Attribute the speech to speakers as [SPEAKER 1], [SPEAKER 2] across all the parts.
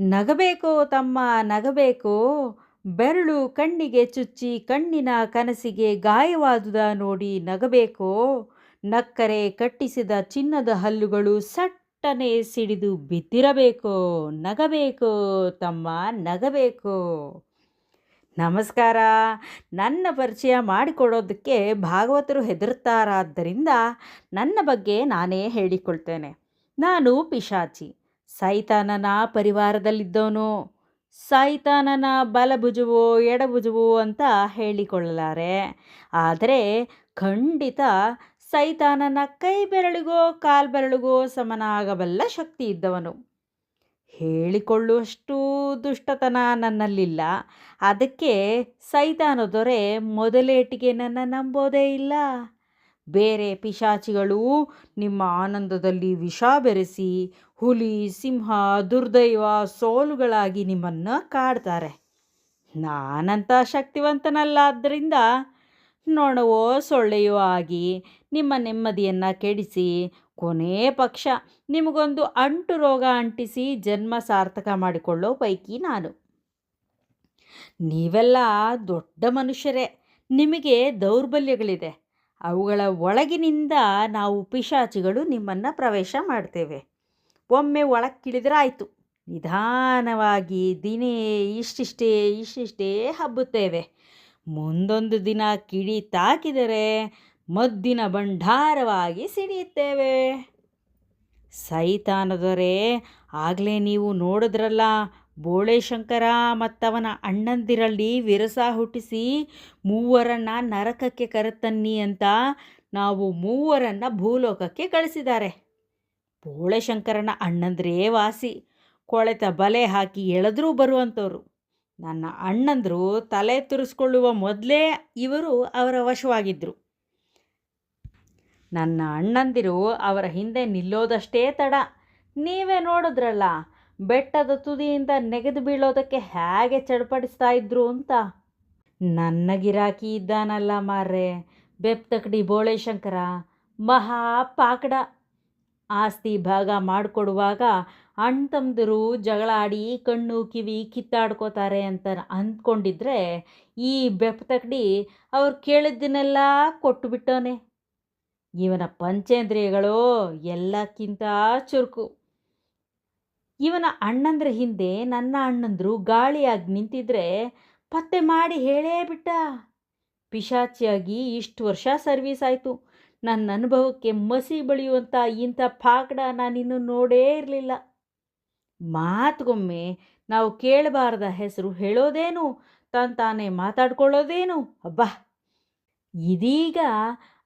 [SPEAKER 1] ನಗಬೇಕೋ ತಮ್ಮ, ನಗಬೇಕೋ? ಬೆರಳು ಕಣ್ಣಿಗೆ ಚುಚ್ಚಿ ಕಣ್ಣಿನ ಕನಸಿಗೆ ಗಾಯವಾದುದ ನೋಡಿ ನಗಬೇಕೋ? ನಕ್ಕರೆ ಕಟ್ಟಿಸಿದ ಚಿನ್ನದ ಹಲ್ಲುಗಳು ಸಟ್ಟನೆ ಸಿಡಿದು ಬಿದ್ದಿರಬೇಕೋ? ನಗಬೇಕೋ ತಮ್ಮ, ನಗಬೇಕೋ? ನಮಸ್ಕಾರ. ನನ್ನ ಪರಿಚಯ ಮಾಡಿಕೊಡೋದಕ್ಕೆ ಭಾಗವತರು ಹೆದರ್ತಾರಾದ್ದರಿಂದ ನನ್ನ ಬಗ್ಗೆ ನಾನೇ ಹೇಳಿಕೊಳ್ತೇನೆ. ನಾನು ಪಿಶಾಚಿ. ಸೈತಾನನ ಪರಿವಾರದಲ್ಲಿದ್ದವನು, ಸೈತಾನನ ಬಲಭುಜವೋ ಎಡಭುಜವೋ ಅಂತ ಹೇಳಿಕೊಳ್ಳಲಾರೆ. ಆದರೆ ಖಂಡಿತ ಸೈತಾನನ ಕೈ ಬೆರಳಿಗೋ ಸಮನ ಸಮನಾಗಬಲ್ಲ ಶಕ್ತಿ ಇದ್ದವನು. ಹೇಳಿಕೊಳ್ಳುವಷ್ಟು ದುಷ್ಟತನ ನನ್ನಲ್ಲಿಲ್ಲ. ಅದಕ್ಕೆ ಸೈತಾನ ದೊರೆ ಮೊದಲೇಟಿಗೆ ನನ್ನ ನಂಬೋದೇ ಇಲ್ಲ. ಬೇರೆ ಪಿಶಾಚಿಗಳು ನಿಮ್ಮ ಆನಂದದಲ್ಲಿ ವಿಷ ಬೆರೆಸಿ, ಹುಲಿ, ಸಿಂಹ, ದುರ್ದೈವ ಸೋಲುಗಳಾಗಿ ನಿಮ್ಮನ್ನು ಕಾಡ್ತಾರೆ. ನಾನಂಥ ಶಕ್ತಿವಂತನಲ್ಲ ಆದ್ದರಿಂದ ನೊಣವೋ ಸೊಳ್ಳೆಯೋ ಆಗಿ ನಿಮ್ಮ ನೆಮ್ಮದಿಯನ್ನು ಕೆಡಿಸಿ, ಕೊನೇ ಪಕ್ಷ ನಿಮಗೊಂದು ಅಂಟು ರೋಗ ಅಂಟಿಸಿ ಜನ್ಮ ಸಾರ್ಥಕ ಮಾಡಿಕೊಳ್ಳೋ ಪೈಕಿ ನಾನು. ನೀವೆಲ್ಲ ದೊಡ್ಡ ಮನುಷ್ಯರೇ, ನಿಮಗೆ ದೌರ್ಬಲ್ಯಗಳಿದೆ. ಅವುಗಳ ಒಳಗಿನಿಂದ ನಾವು ಪಿಶಾಚಿಗಳು ನಿಮ್ಮನ್ನು ಪ್ರವೇಶ ಮಾಡ್ತೇವೆ. ಒಮ್ಮೆ ಒಳಕ್ಕಿಳಿದ್ರೆ ಆಯಿತು ನಿಧಾನವಾಗಿ ದಿನೇ ಇಷ್ಟಿಷ್ಟೇ ಇಷ್ಟಿಷ್ಟೇ ಹಬ್ಬುತ್ತೇವೆ. ಮುಂದೊಂದು ದಿನ ಕಿಡಿ ತಾಕಿದರೆ ಮದ್ದಿನ ಭಂಡಾರವಾಗಿ ಸಿಡಿಯುತ್ತೇವೆ. ಸೈತಾನದೊರೆ, ಆಗಲೇ ನೀವು ನೋಡಿದ್ರಲ್ಲ ಬೋಳೇಶಂಕರ ಮತ್ತವನ ಅಣ್ಣಂದಿರಲ್ಲಿ ವಿರಸ ಹುಟ್ಟಿಸಿ ಮೂವರನ್ನು ನರಕಕ್ಕೆ ಕರೆತನ್ನಿ ಅಂತ ನಾವು ಮೂವರನ್ನು ಭೂಲೋಕಕ್ಕೆ ಕಳಿಸಿದ್ದಾರೆ. ಬೋಳೆಶಂಕರನ ಅಣ್ಣಂದ್ರೇ ವಾಸಿ. ಕೊಳೆತ ಬಲೆ ಹಾಕಿ ಎಳೆದ್ರೂ ಬರುವಂಥವ್ರು. ನನ್ನ ಅಣ್ಣಂದರು ತಲೆ ತುರಿಸ್ಕೊಳ್ಳುವ ಮೊದಲೇ ಇವರು ಅವರ ವಶವಾಗಿದ್ದರು ನನ್ನ ಅಣ್ಣಂದಿರು ಅವರ ಹಿಂದೆ ನಿಲ್ಲೋದಷ್ಟೇ ತಡ. ನೀವೇ ನೋಡಿದ್ರಲ್ಲ ಬೆಟ್ಟದ ತುದಿಯಿಂದ ನೆಗೆದು ಬೀಳೋದಕ್ಕೆ ಹೇಗೆ ಚಡ್ಪಡಿಸ್ತಾ ಇದ್ರು ಅಂತ. ನನ್ನ ಗಿರಾಕಿ ಇದ್ದಾನಲ್ಲ ಮಾರ್ರೆ. ಬೆಪ್ತಕಡಿ ಬೋಳೇಶಂಕರ ಮಹಾ ಪಾಕಡ. ಆಸ್ತಿ ಭಾಗ ಮಾಡಿಕೊಡುವಾಗ ಅಣ್ತಮ್ದರು ಜಗಳ ಆಡಿ ಕಣ್ಣು ಕಿವಿ ಕಿತ್ತಾಡ್ಕೋತಾರೆ ಅಂತ ಅಂದ್ಕೊಂಡಿದ್ರೆ ಈ ಬೆಪ್ತಕಡಿ ಅವ್ರು ಕೇಳಿದ್ದನ್ನೆಲ್ಲ ಕೊಟ್ಟುಬಿಟ್ಟವನೇ. ಇವನ ಪಂಚೇಂದ್ರಿಯಗಳು ಎಲ್ಲಕ್ಕಿಂತ ಚುರುಕು. ಇವನ ಅಣ್ಣಂದ್ರ ಹಿಂದೆ ನನ್ನ ಅಣ್ಣಂದ್ರು ಗಾಳಿಯಾಗಿ ನಿಂತಿದ್ರೆ ಪತ್ತೆ ಮಾಡಿ ಹೇಳೇ ಬಿಟ್ಟ. ಪಿಶಾಚಿಯಾಗಿ ಇಷ್ಟು ವರ್ಷ ಸರ್ವೀಸ್ ಆಯಿತು. ನನ್ನ ಅನುಭವಕ್ಕೆ ಮಸಿ ಬಳಿಯುವಂಥ ಇಂಥ ಪಾಕಡ ನಾನಿನ್ನು ನೋಡೇ ಇರಲಿಲ್ಲ. ಮಾತುಗೊಮ್ಮೆ ನಾವು ಕೇಳಬಾರ್ದ ಹೆಸರು ಹೇಳೋದೇನು? ತಾನು ತಾನೇ ಮಾತಾಡ್ಕೊಳ್ಳೋದೇನು? ಅಬ್ಬಾ! ಇದೀಗ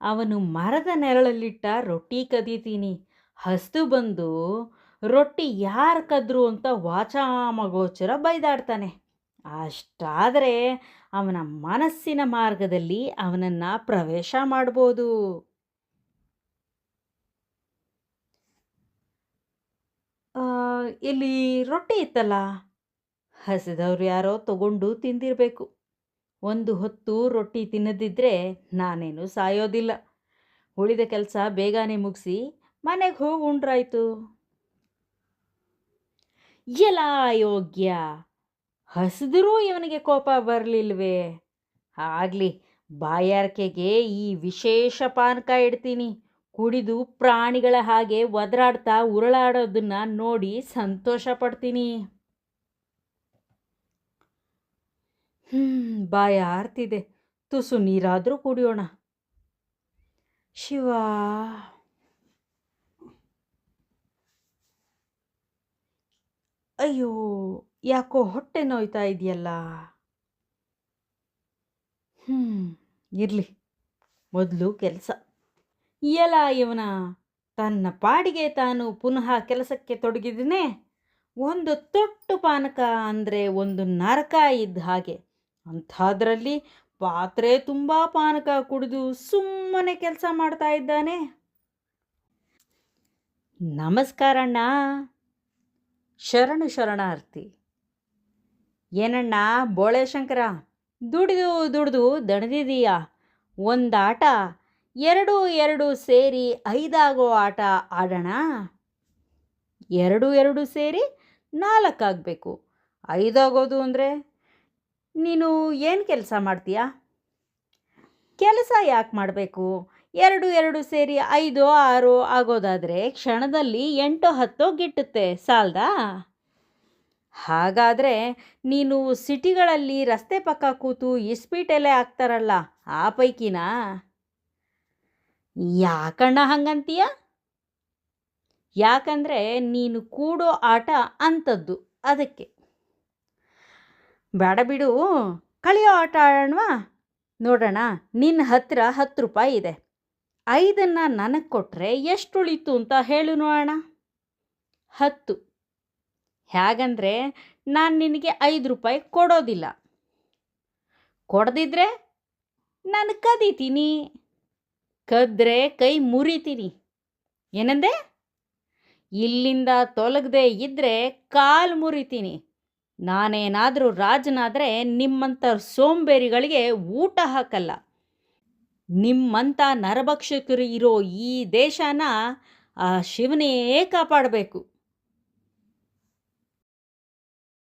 [SPEAKER 1] ಅವನು ಮರದ ನೆರಳಲ್ಲಿಟ್ಟ ರೊಟ್ಟಿ ಕದೀತೀನಿ. ಹಸ್ತು ಬಂದು ರೊಟ್ಟಿ ಯಾರು ಕದ್ರು ಅಂತ ವಾಚಾಮಗೋಚರ ಬೈದಾಡ್ತಾನೆ. ಅಷ್ಟಾದರೆ ಅವನ ಮನಸ್ಸಿನ ಮಾರ್ಗದಲ್ಲಿ ಅವನನ್ನು ಪ್ರವೇಶ ಮಾಡ್ಬೋದು. ಇಲ್ಲಿ ರೊಟ್ಟಿ ಇತ್ತಲ್ಲ? ಹಸಿದವ್ರು ಯಾರೋ ತಗೊಂಡು ತಿಂದಿರಬೇಕು. ಒಂದು ಹೊತ್ತು ರೊಟ್ಟಿ ತಿನ್ನದಿದ್ದರೆ ನಾನೇನು ಸಾಯೋದಿಲ್ಲ. ಉಳಿದ ಕೆಲಸ ಬೇಗನೆ ಮುಗಿಸಿ ಮನೆಗೆ ಹೋಗಿ ಉಂಡ್ರಾಯ್ತು. ಎಲ್ಲ ಯೋಗ್ಯ ಹಸಿದ್ರೂ ಇವನಿಗೆ ಕೋಪ ಬರಲಿಲ್ವೇ? ಆಗಲಿ, ಬಾಯಾರಿಕೆಗೆ ಈ ವಿಶೇಷ ಪಾನಕ ಇಡ್ತೀನಿ. ಕುಡಿದು ಪ್ರಾಣಿಗಳ ಹಾಗೆ ಒದರಾಡ್ತಾ ಉರುಳಾಡೋದನ್ನ ನೋಡಿ ಸಂತೋಷ ಪಡ್ತೀನಿ. ಹ್ಞೂ ಬಾಯ ಆರ್ತಿದೆ. ತುಸು ನೀರಾದರೂ ಕುಡಿಯೋಣ. ಶಿವ. ಅಯ್ಯೋ, ಯಾಕೋ ಹೊಟ್ಟೆ ನೋಯ್ತಾ ಇದೆಯಲ್ಲ? ಹ್ಞೂ ಇರಲಿ. ಮೊದಲು ಕೆಲಸ. ಎಲ್ಲ ಇವನ? ತನ್ನ ಪಾಡಿಗೆ ತಾನು ಪುನಃ ಕೆಲಸಕ್ಕೆ ತೊಡಗಿದನೇ ಒಂದು ತೊಟ್ಟು ಪಾನಕ ಅಂದರೆ ಒಂದು ನರಕ ಇದ್ದ ಹಾಗೆ. ಅಂಥದ್ರಲ್ಲಿ ಪಾತ್ರೆ ತುಂಬ ಪಾನಕ ಕುಡಿದು ಸುಮ್ಮನೆ ಕೆಲಸ ಮಾಡ್ತಾ ಇದ್ದಾನೆ. ನಮಸ್ಕಾರಣ್ಣ. ಶರಣು ಶರಣಾರ್ಥಿ. ಏನಣ್ಣ ಬೋಳೆ ಶಂಕರ? ದುಡಿದು ದುಡಿದು ದಣದಿದೀಯ ಒಂದು ಆಟ ಎರಡು ಎರಡು ಸೇರಿ ಐದಾಗೋ ಆಟ ಆಡೋಣ? ಎರಡು ಎರಡು ಸೇರಿ ನಾಲ್ಕಾಗಬೇಕು. ಐದಾಗೋದು ಅಂದರೆ? ನೀನು ಏನು ಕೆಲಸ ಮಾಡ್ತೀಯಾ? ಕೆಲಸ ಯಾಕೆ ಮಾಡಬೇಕು? ಎರಡು ಎರಡು ಸೇರಿ ಐದು, ಆರು ಆಗೋದಾದರೆ ಕ್ಷಣದಲ್ಲಿ ಎಂಟು, ಹತ್ತು ಗಿಟ್ಟುತ್ತೆ, ಸಾಲ್ದಾ? ಹಾಗಾದರೆ ನೀನು ಸಿಟಿಗಳಲ್ಲಿ ರಸ್ತೆ ಪಕ್ಕ ಕೂತು ಇಸ್ಪೀಟೆಲೆ ಆಗ್ತಾರಲ್ಲ, ಆ ಪೈಕಿನಾ? ಯಾಕಣ್ಣ ಹಂಗಂತೀಯ? ಯಾಕಂದರೆ ನೀನು ಕೂಡೋ ಆಟ ಅಂಥದ್ದು, ಅದಕ್ಕೆ. ಬೇಡ ಬಿಡು, ಕಳೆಯೋ ಆಟ ಆಡೋಣವಾ? ನೋಡೋಣ ನಿನ್ನ ಹತ್ತಿರ ಹತ್ತು ರೂಪಾಯಿ ಇದೆ. ಐದನ್ನು ನನಗೆ ಕೊಟ್ಟರೆ ಎಷ್ಟು ಉಳಿತು ಅಂತ ಹೇಳು ನೋಡೋಣ. ಹತ್ತು. ಹೇಗಂದರೆ ನಾನು ನಿನಗೆ ಐದು ರೂಪಾಯಿ ಕೊಡೋದಿಲ್ಲ. ಕೊಡದಿದ್ರೆ ನಾನು ಕದೀತೀನಿ. ಕದ್ರೆ ಕೈ ಮುರಿತೀನಿ. ಏನಂದೆ? ಇಲ್ಲಿಂದ ತೊಲಗದೆ ಇದ್ದರೆ ಕಾಲು ಮುರಿತೀನಿ. ನಾನೇನಾದರೂ ರಾಜನಾದರೆ ನಿಮ್ಮಂಥ ಸೋಂಬೇರಿಗಳಿಗೆ ಊಟ ಹಾಕಲ್ಲ. ನಿಮ್ಮಂಥ ನರಭಕ್ಷಕರು ಇರೋ ಈ ದೇಶನ ಆ ಶಿವನೇ ಕಾಪಾಡಬೇಕು.